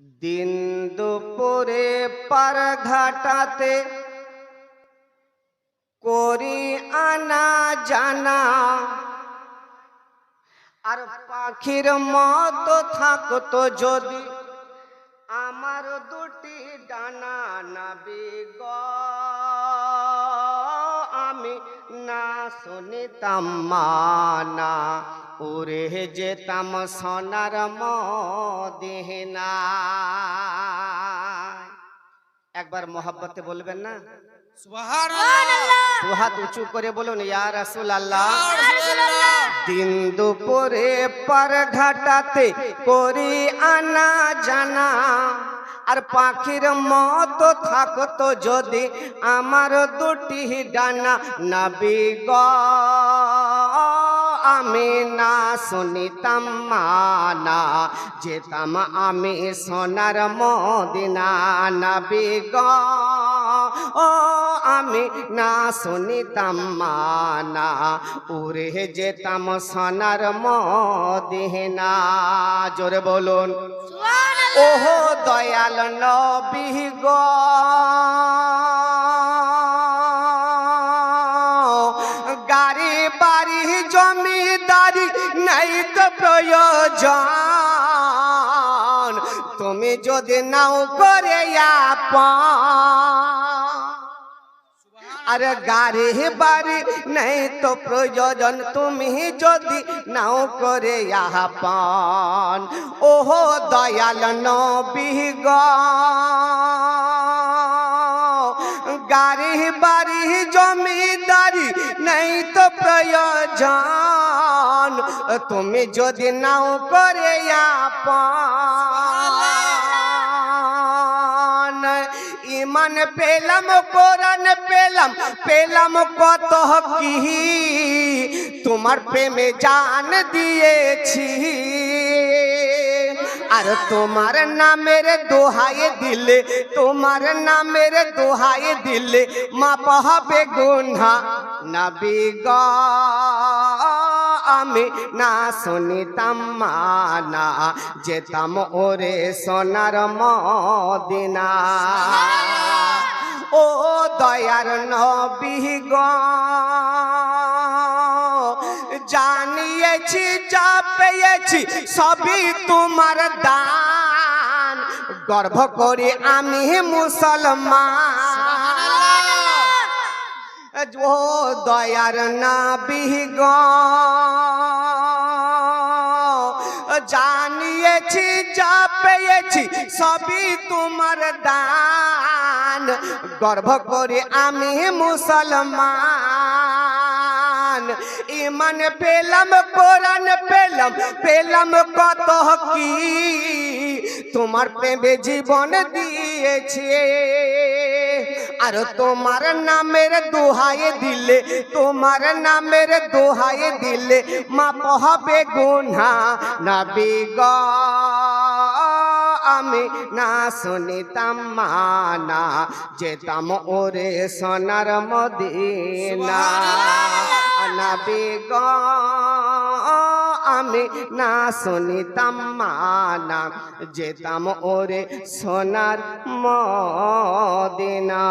দিন দুপুরে পার ঘাটাতে করি আনা জানা। আর পাখির মত থাকতো যদি আমার দুটি ডানা নাবি। শুনিতাম মানা উড়ে যেতাম সোনার মদিনা একবার মোহাব্বতে বলবেন না? দু হাত উঁচু করে বলুন ইয়া রাসূল আল্লাহ দিন দুপুরে পার ঘাটাতে করি আনা জানা। আর পাখির মতো থাকতো যদি আমার দুটি ডানা নাবি গ। আমি না শুনিতাম মানা, যেতাম আমি সোনার মদিনা নাবি গ। ও, আমি না শুনিতাম মানা, উড়ে যেতাম সোনার মদিনা। জোরে বলুন। ওহো দয়াল নবী গো। গাড়ি, বাড়ি, জমিদারি নাই তো প্রয়োজন। তুমি যদি নাও করে আপন আরে গাড়ি বাড়ি নেই তো প্রয়োজন। তুমি যদি নাও করে আপন ওহো দয়াল নবী গ। গাড়ি বাড়ি, জমিদারি নেই তো প্রয়োজন। তুমি যদি নাও করে আপন ইমান পেলাম, কোরআন পেলাম। পেলাম কত কি? তোমার প্রেমে জান দিয়েছি। আর তোমার নামের দোহাই দিলে, তোমার নামের দোহাই দিলে মাপ হবে গুনা নবী গ। আমি না শুনিতাম মানা, যেতাম ওরে সোনার মদিনা। ও দয়ার নবী গ, জানিয়েছি, যা পেয়েছি সবই তোমার দান। গর্ভ করি আমি মুসলমান। ও দয়ার নাবি গ। জানিয়েছি, যা পেয়েছি, সবই তোমার দান। গর্ভ করে আমি মুসলমান। ইমান পেলাম, কোরআন পেলাম পেলাম কত কি? তোমার প্রেমে জীবন দিয়েছে। আর তোমার নামের দোহাই দিলে তোমার নামের দোহাই দিলে মাপ হবে গুনা। নবী গ আমি না শুনিতাম মানা যেতাম ওরে সোনার মদিনা। নবী গ আমি না শুনিতাম মানা যেতাম ওরে সোনার মদিনা।